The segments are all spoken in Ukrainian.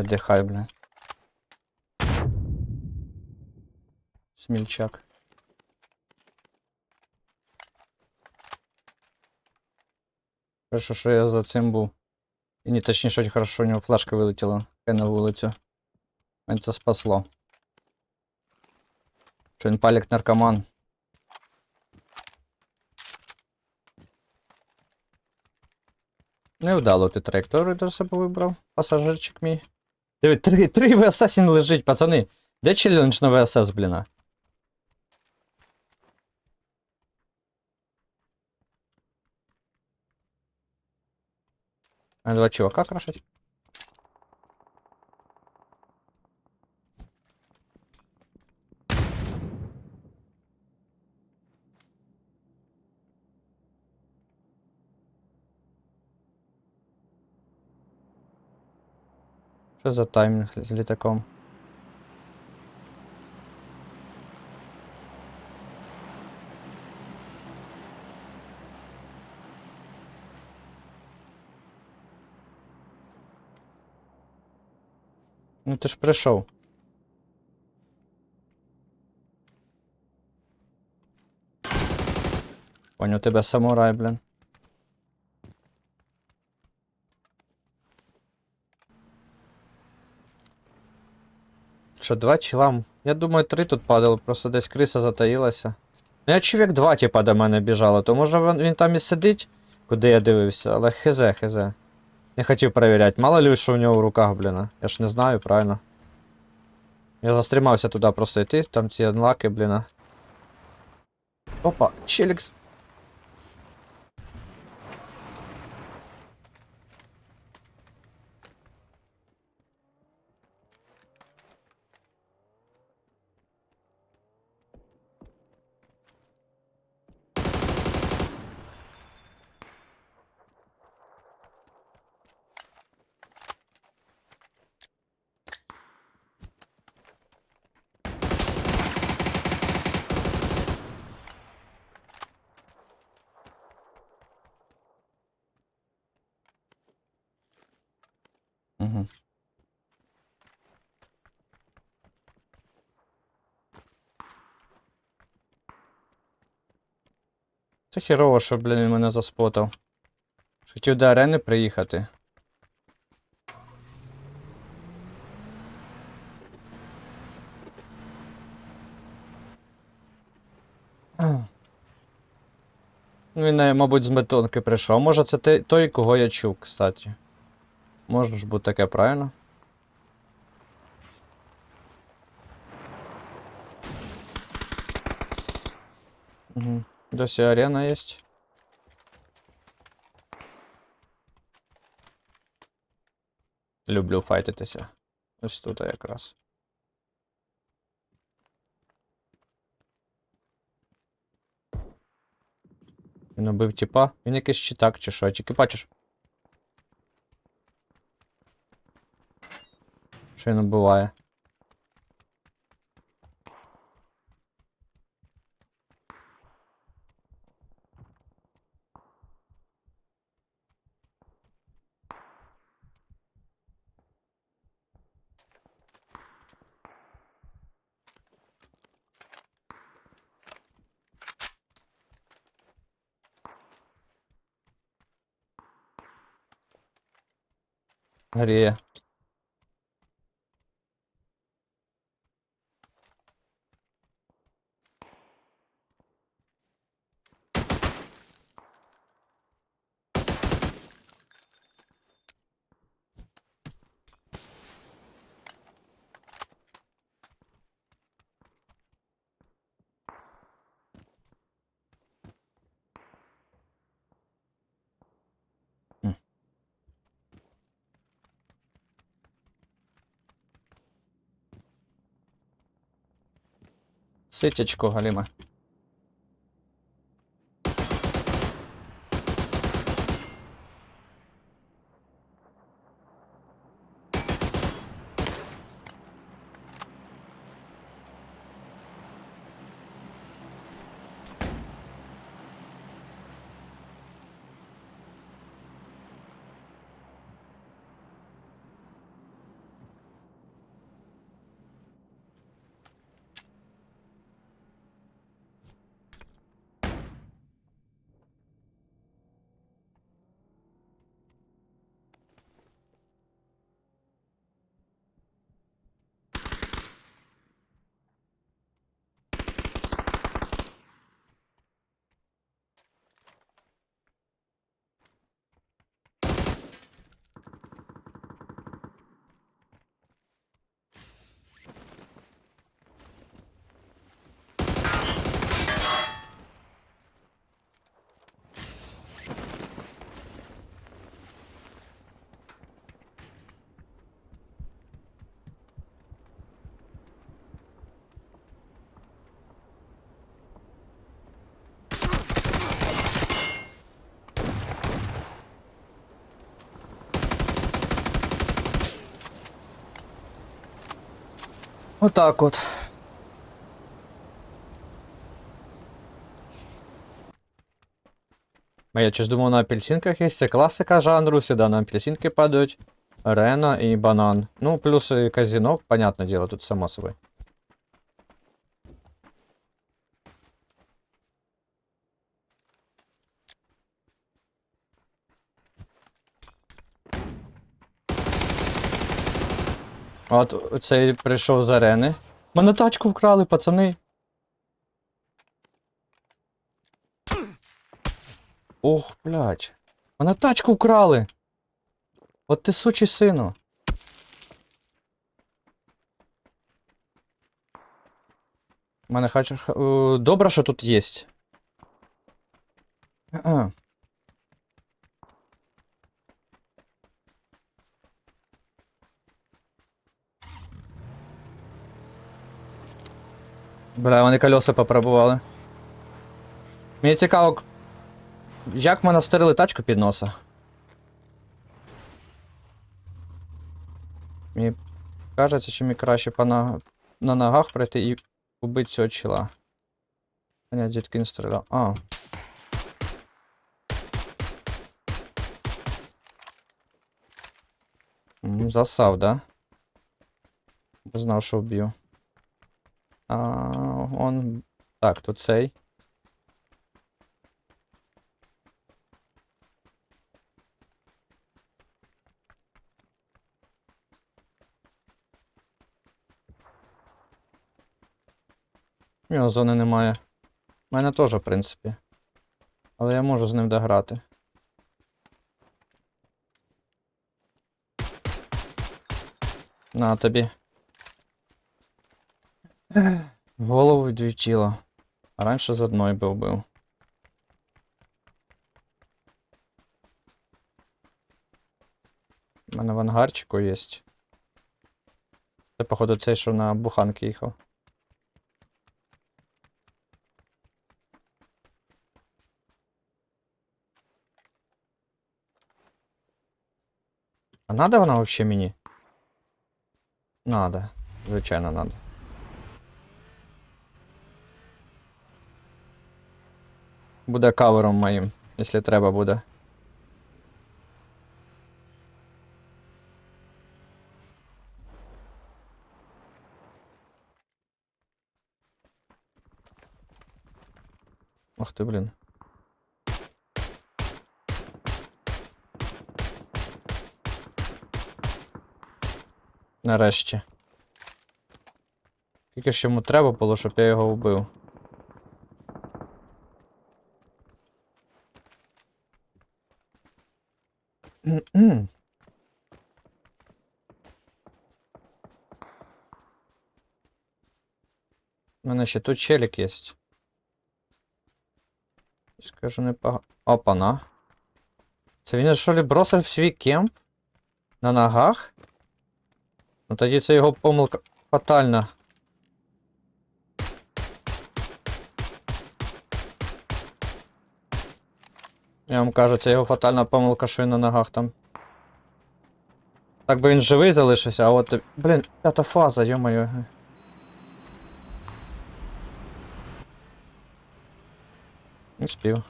Отдыхай, бля. Смельчак. Хорошо, що я за цим був. І не точніше, хорошо, у нього флешка вилетіла хай на вулицю. Мене це спасло. Що він палік наркоман. Невдало ти траєкторію до себе вибрав, пасажирчик мій. Диви, три, три ВСС лежить, пацани. Де челлендж на ВСС, бліна? А два чувака крашать? Що за таймінг з літаком? Ну ти ж прийшов. Понял, у тебе самурай, блін. Що, два чіла? Я думаю, три тут падало, просто десь криса затаїлася. Ну я чув, як два типа до мене біжало, то може він, він там і сидить, куди я дивився, але хезе, хезе. Не хотів перевіряти. Мало ли, що у нього в руках, блін. Я ж не знаю, правильно. Я застрімався туди просто йти, там ці анлаки, блін. Опа, челікс. Угу. Це херово, що, блін, мене заспотав. Хотів до арени приїхати. Ну, Він, мабуть, з метонки прийшов. Може, це той, кого я чув, кстати. Може ж бути таке, правильно? Угу. Досі арена є. Люблю файтитися. Ось тут якраз. Він убив тіпа. Він якийсь читак чи що, тільки бачиш. Що він убиває. Hadi. Ситячко, Галіма. Отак от. А я щось думав на апельсинках є. Це класика жанру, сюди на апельсинки падають. Рена і банан. Ну, плюс і казино, понятне діло, тут само собою. От цей прийшов з арени. Мене тачку вкрали, пацани. Ох, блядь. Мене тачку вкрали. От ти сучий сину. Мене хач... х- е, Добре, що тут є. А. Бля, вони колеса попробували. Мені цікаво, як ми настелили тачку під носа. Мені кажеться, що мені краще по на... на ногах пройти і убити цього чела. Ні, звідки не стріляв. А. Засав, да? Знав, що вб'ю. А, он. Так, тут цей. У нього зони немає. У мене теж, в принципі. Але я можу з ним дограти. На тобі. В Голову дві тіла. А раніше з одної би вбив. У мене в ангарчику є. Це, походу, цей, що на буханки їхав. А надо вона вообще мені? Надо. Звичайно, надо. Буде кавером моїм, якщо треба буде. Ох ти, блін. Нарешті. Скільки ж йому треба було, щоб я його вбив? М-м. У мене ще тут челік є. Скажу не пога... Опана. Це він що ли бросив свій кемп? На ногах? Ну тоді це його помилка фатальна. Я вам кажу, це його фатальна помилка, що він на ногах там. Так би він живий залишився, а от. Блін, п'ята фаза, йо-моє. Не спів.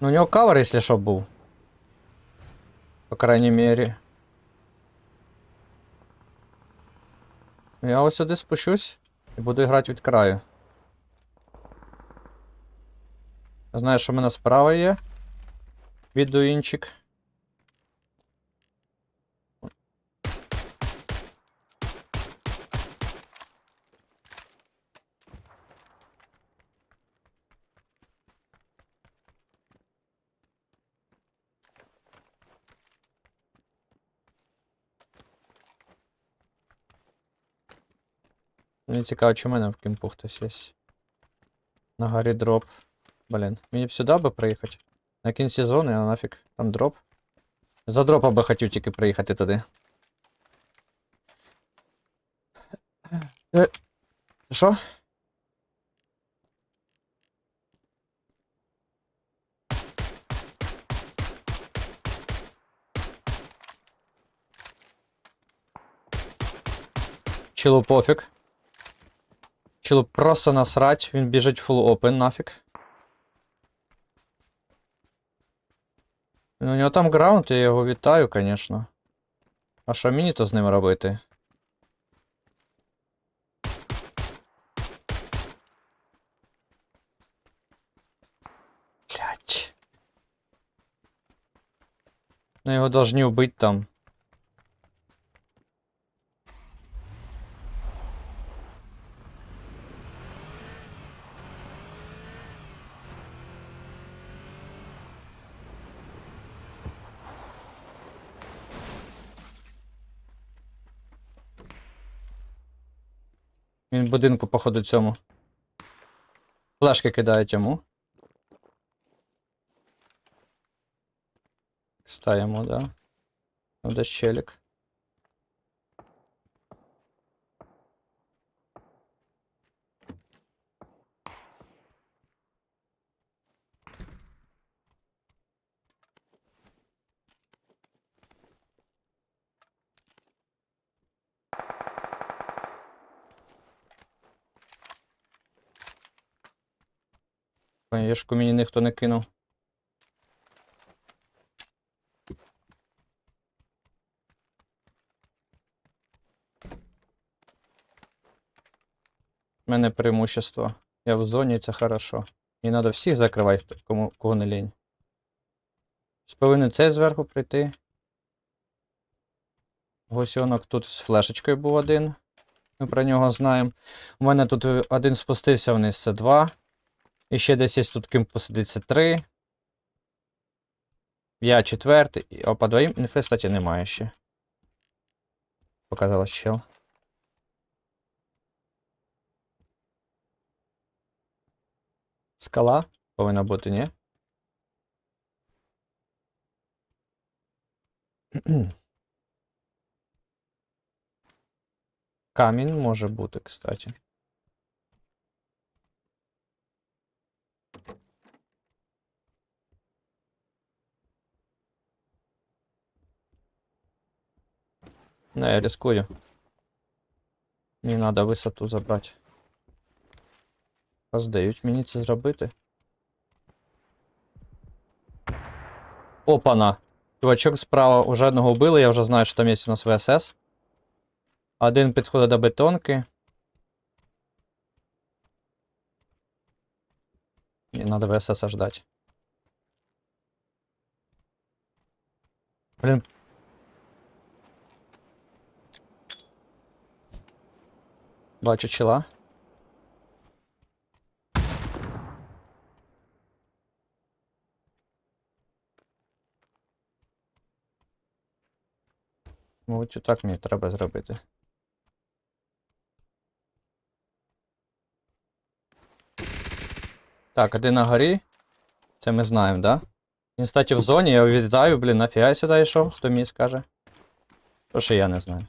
Ну у нього кавер, якщо що, був. По крайней мере. Я ось сюди спущусь і буду грати від краю. Я знаю, що в мене справа є. Відуінчик. Мені цікаво, чи в мене в кімпу хтось є. На горі дроп. Блін, мені б сюди би приїхати. На кінці зони, а нафіг, там дроп. За дропа би хотів тільки приїхати туди. Е, Що? Чилу пофіг. Чилу просто насрать, він біжить фул опен нафіг. Ну, у нього там граунд, я його вітаю, конечно. А що мені то з ним робити? Блять. Ну його должны убить там. Будинку, походу, цьому. Флешки кидають йому. Ставимо, да. Ну, десь челік. Єшку мені ніхто не кинув. У мене преимущество. Я в зоні, це хорошо. І треба всіх закривати, кому кого не лінь. Ось Повинен цей зверху прийти. Гусьонок тут з флешечкою був один. Ми про нього знаємо. У мене тут один спустився вниз, це два. І ще десь є тут ким посидить, це три. Я четвертий. І- А по двоїм інфи, кстати, немає ще. Показалось чел. Скала повинна бути, ні? Камінь може бути, кстати. Не, я рискую. Мені треба висоту забрати. Роздають мені це зробити. Опана! Чувачок справа уже одного вбили, я вже знаю, що там є у нас ВСС. Один підходить до бетонки. І треба ВСС ждать. Блін. Бачу чела. Мабуть, отак мені треба зробити. Так, один на горі. Це ми знаємо, да? Він, кстати, в зоні, я віддаю, блін, нафіга я сюди йшов, хто мені скаже. То що я не знаю.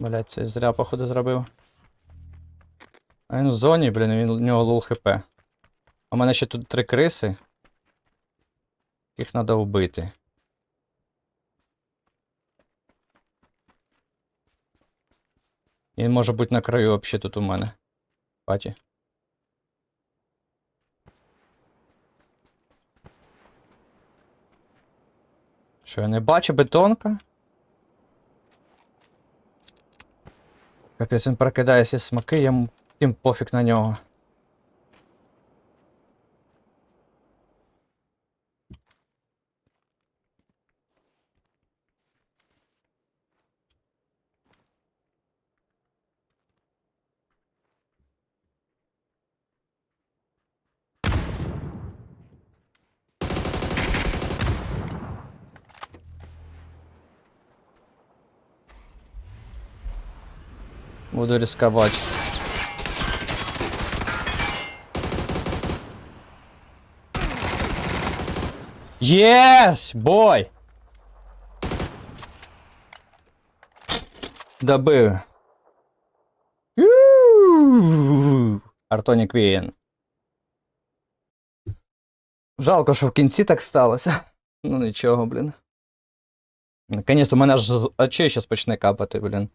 Блять, це зря, походу, зробив. А він в зоні, блін, він, у нього лул хп. У мене ще тут три криси. Їх треба вбити. Він може бути на краю взагалі тут у мене. Паті. Що, я не бачу бетонка? Капець, він прокидає всі смаки, йому тим пофіг на нього. Буду ризикувати. Єс! Бой! Добив. Ю! Артонік Вієн. Жалко, що в кінці так сталося. Ну нічого, блін. Наконець, у мене аж очей зараз почне капати, блін.